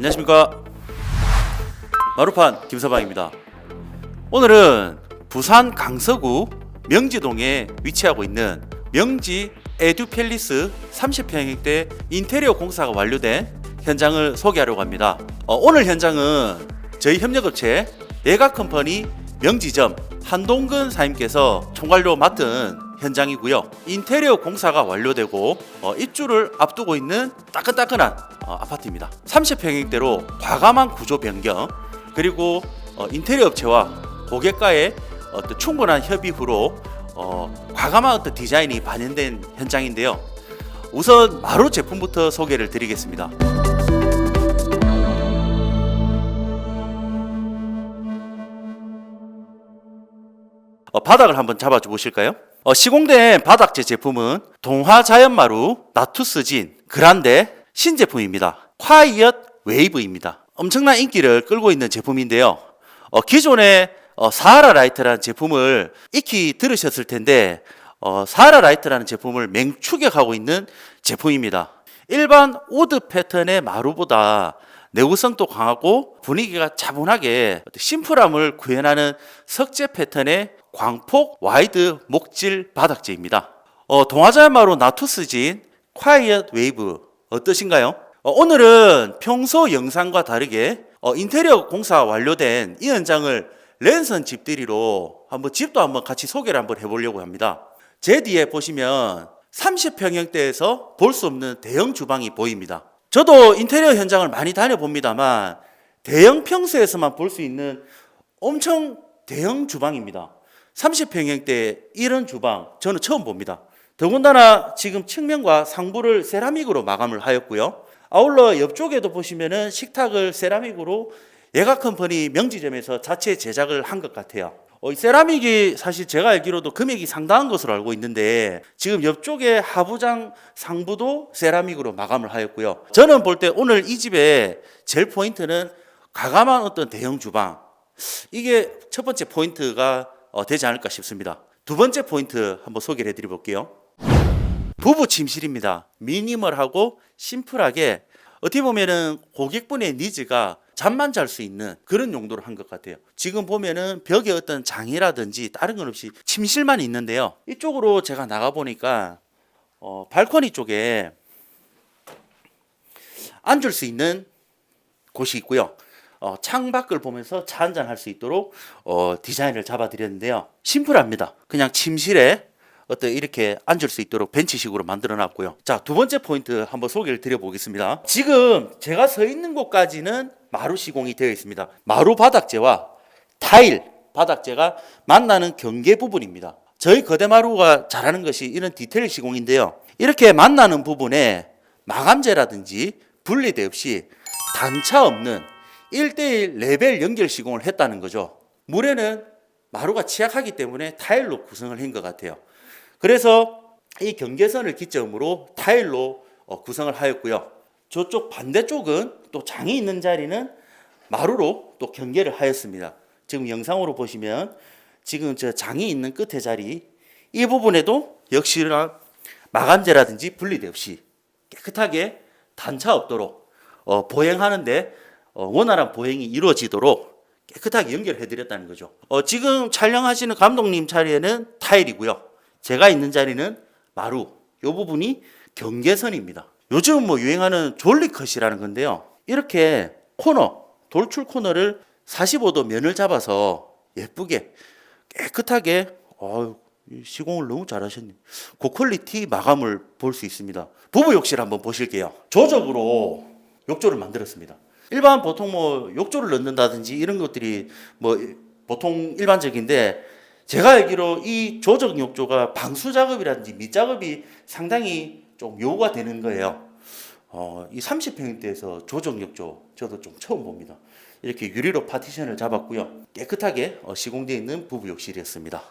안녕하십니까. 마루판 김서방입니다. 오늘은 부산 강서구 명지동에 위치하고 있는 명지 에듀팰리스 30평형대 인테리어 공사가 완료된 현장을 소개하려고 합니다. 어, 오늘 현장은 저희 협력업체 내각컴퍼니 명지점 한동근 사임께서 총괄로 맡은 현장이고요. 인테리어 공사가 완료되고 어, 입주를 앞두고 있는 따끈따끈한 어, 아파트입니다. 30평형대로 과감한 구조 변경 그리고 어, 인테리어 업체와 고객과의 어떤 충분한 협의 후로 어, 과감한 어떤 디자인이 반영된 현장인데요. 우선 마루 제품부터 소개를 드리겠습니다. 어, 바닥을 한번 잡아줘 보실까요? 어, 시공된 바닥재 제품은 동화 자연마루 나투스진 그란데 신제품입니다. 콰이엇 웨이브입니다. 엄청난 인기를 끌고 있는 제품인데요. 어, 기존에 어, 사하라 라이트라는 제품을 익히 들으셨을 텐데 어, 사하라 라이트라는 제품을 맹추격하고 있는 제품입니다. 일반 우드 패턴의 마루보다 내구성도 강하고 분위기가 차분하게 심플함을 구현하는 석재 패턴의 광폭 와이드 목질 바닥재입니다. 어, 동화자마루 나투스진 콰이엇 웨이브 어떠신가요? 어, 오늘은 평소 영상과 다르게 어, 인테리어 공사 완료된 이 현장을 랜선 집들이로 한번 집도 한번 같이 소개를 한번 해보려고 합니다. 제 뒤에 보시면 30평형대에서 볼 수 없는 대형 주방이 보입니다. 저도 인테리어 현장을 많이 다녀봅니다만 대형 평수에서만 볼 수 있는 엄청 대형 주방입니다. 30평형대 이런 주방 저는 처음 봅니다. 더군다나 지금 측면과 상부를 세라믹으로 마감을 하였고요. 아울러 옆쪽에도 보시면은 식탁을 세라믹으로 예가 컴퍼니 명지점에서 자체 제작을 한 것 같아요. 어, 이 세라믹이 사실 제가 알기로도 금액이 상당한 것으로 알고 있는데 지금 옆쪽에 하부장 상부도 세라믹으로 마감을 하였고요. 저는 볼 때 오늘 이 집의 제일 포인트는 가감한 어떤 대형 주방 이게 첫 번째 포인트가 어, 되지 않을까 싶습니다. 두 번째 포인트 한번 소개를 해드려 볼게요. 부부 침실입니다. 미니멀하고 심플하게 어떻게 보면은 고객분의 니즈가 잠만 잘 수 있는 그런 용도로 한 것 같아요. 지금 보면은 벽에 어떤 장이라든지 다른 건 없이 침실만 있는데요. 이쪽으로 제가 나가 보니까 어, 발코니 쪽에 앉을 수 있는 곳이 있고요. 어, 창밖을 보면서 차 한잔 할 수 있도록 어, 디자인을 잡아드렸는데요. 심플합니다. 그냥 침실에 어떤 이렇게 앉을 수 있도록 벤치식으로 만들어 놨고요. 자, 두 번째 포인트 한번 소개를 드려 보겠습니다. 지금 제가 서 있는 곳까지는 마루 시공이 되어 있습니다. 마루 바닥재와 타일 바닥재가 만나는 경계 부분입니다. 저희 거대 마루가 잘하는 것이 이런 디테일 시공인데요. 이렇게 만나는 부분에 마감재라든지 분리대 없이 단차 없는 1대1 레벨 연결 시공을 했다는 거죠. 물에는 마루가 취약하기 때문에 타일로 구성을 한 것 같아요. 그래서 이 경계선을 기점으로 타일로 어, 구성을 하였고요. 저쪽 반대쪽은 또 장이 있는 자리는 마루로 또 경계를 하였습니다. 지금 영상으로 보시면 지금 저 장이 있는 끝에 자리 이 부분에도 역시나 마감재라든지 분리대 없이 깨끗하게 단차 없도록 어, 보행하는데 어, 원활한 보행이 이루어지도록 깨끗하게 연결해 드렸다는 거죠. 어, 지금 촬영하시는 감독님 자리에는 타일이고요. 제가 있는 자리는 마루. 요 부분이 경계선입니다. 요즘 뭐 유행하는 졸리컷이라는 건데요. 이렇게 코너, 돌출 코너를 45도 면을 잡아서 예쁘게 깨끗하게 어유 시공을 너무 잘하셨네. 고퀄리티 마감을 볼 수 있습니다. 부부 욕실 한번 보실게요. 조적으로 욕조를 만들었습니다. 일반 보통 뭐 욕조를 넣는다든지 이런 것들이 뭐 보통 일반적인데 제가 알기로 이 조적 욕조가 방수 작업이라든지 밑 작업이 상당히 좀 요구가 되는 거예요. 어, 이 30평대에서 조적 욕조 저도 좀 처음 봅니다. 이렇게 유리로 파티션을 잡았고요. 깨끗하게 어, 시공되어 있는 부부 욕실이었습니다.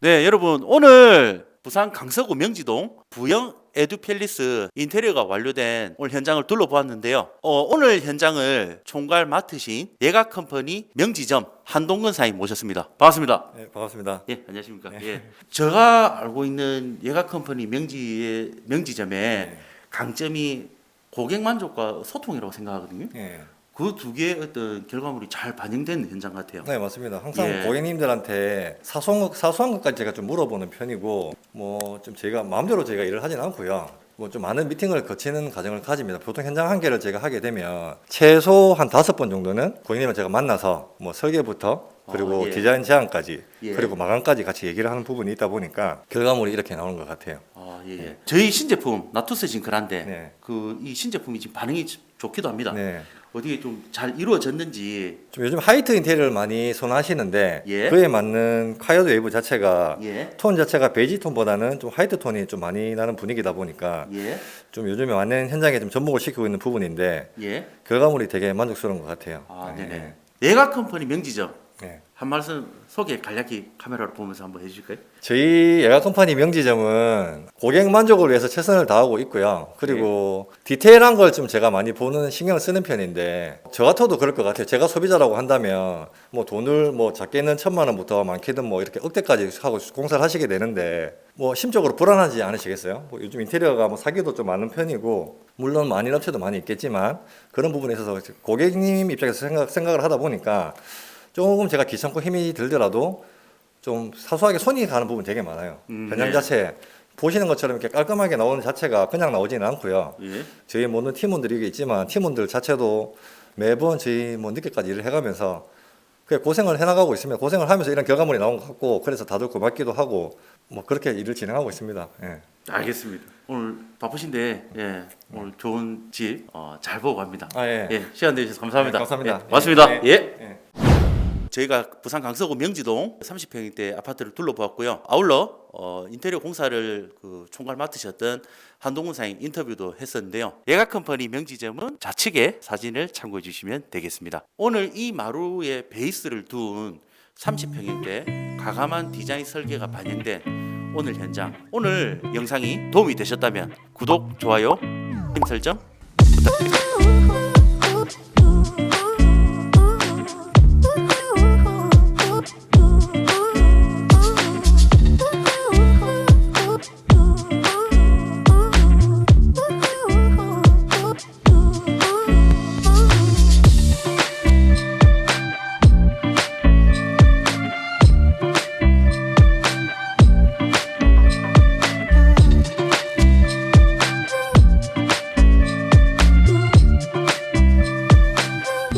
네, 여러분 오늘 부산 강서구 명지동 부영 에듀팰리스 인테리어가 완료된 오늘 현장을 둘러보았는데요. 어, 오늘 현장을 총괄 맡으신 예가 컴퍼니 명지점 한동근 사임 모셨습니다. 반갑습니다. 네, 반갑습니다. 예, 안녕하십니까. 예. 제가 알고 있는 예가 컴퍼니 명지의 명지점의 네. 강점이 고객 만족과 소통이라고 생각하거든요. 예. 그 두 개의 어떤 결과물이 잘 반영된 현장 같아요. 네 맞습니다. 항상 예. 고객님들한테 사소한 것 사소한 것까지 제가 좀 물어보는 편이고 뭐 좀 제가 마음대로 제가 일을 하진 않고요. 뭐 좀 많은 미팅을 거치는 과정을 가집니다. 보통 현장 한 개를 제가 하게 되면 최소 한 다섯 번 정도는 고객님을 제가 만나서 뭐 설계부터 그리고 어, 예. 디자인 제안까지 예. 그리고 마감까지 같이 얘기를 하는 부분이 있다 보니까 결과물이 이렇게 나오는 것 같아요. 아, 예, 예. 저희 신제품 나투스 징크란데 네. 그이 신제품이 지금 반응이 좋기도 합니다. 네. 어디에 좀잘 이루어졌는지 좀 요즘 하이트 인테리어를 많이 선호하시는데 예. 그에 맞는 카이어드 웨이브 자체가 예. 톤 자체가 베이지 톤보다는 좀 화이트 톤이 좀 많이 나는 분위기다 보니까 예. 좀 요즘에 맞는 현장에 좀 접목을 시키고 있는 부분인데 예. 결과물이 되게 만족스러운 것 같아요. 아, 네. 네네. 내각 컴퍼니 명지점 네. 한 말씀 소개 간략히 카메라로 보면서 한번 해주실까요? 저희 예가 컴퍼니 명지점은 고객 만족을 위해서 최선을 다하고 있고요. 그리고 디테일한 걸 좀 제가 많이 보는 신경을 쓰는 편인데 저 같아도 그럴 것 같아요. 제가 소비자라고 한다면 뭐 돈을 뭐 작게는 천만 원부터 많게는 뭐 이렇게 억대까지 하고 공사를 하시게 되는데 뭐 심적으로 불안하지 않으시겠어요? 뭐 요즘 인테리어가 뭐 사기도 좀 많은 편이고 물론 많은 업체도 많이 있겠지만 그런 부분에 있어서 고객님 입장에서 생각, 생각을 하다 보니까 조금 제가 귀찮고 힘이 들더라도 좀 사소하게 손이 가는 부분 되게 많아요. 음, 현장 네. 자체 보시는 것처럼 이렇게 깔끔하게 나오는 자체가 그냥 나오지는 않고요. 예. 저희 모든 팀원들이 이게 있지만 팀원들 자체도 매번 저희 뭐 늦게까지 일을 해가면서 그 고생을 해나가고 있으면 고생을 하면서 이런 결과물이 나온 것 같고 그래서 다들 고맙기도 하고 뭐 그렇게 일을 진행하고 있습니다. 예. 알겠습니다. 오늘 바쁘신데 예, 오늘 좋은 집잘 보고 갑니다. 아 예. 예, 시간 내주셔서 감사합니다. 네, 감사합니다. 예, 고맙습니다. 예. 예. 예. 저희가 부산 강서구 명지동 30평대 아파트를 둘러보았고요. 아울러 어, 인테리어 공사를 그 총괄 맡으셨던 한동훈 사장 인터뷰도 했었는데요. 예가 컴퍼니 명지점은 좌측에 사진을 참고해 주시면 되겠습니다. 오늘 이 마루에 베이스를 둔 30평인데 가감한 디자인 설계가 반영된 오늘 현장. 오늘 영상이 도움이 되셨다면 구독, 좋아요, 알림 설정 부탁드립니다.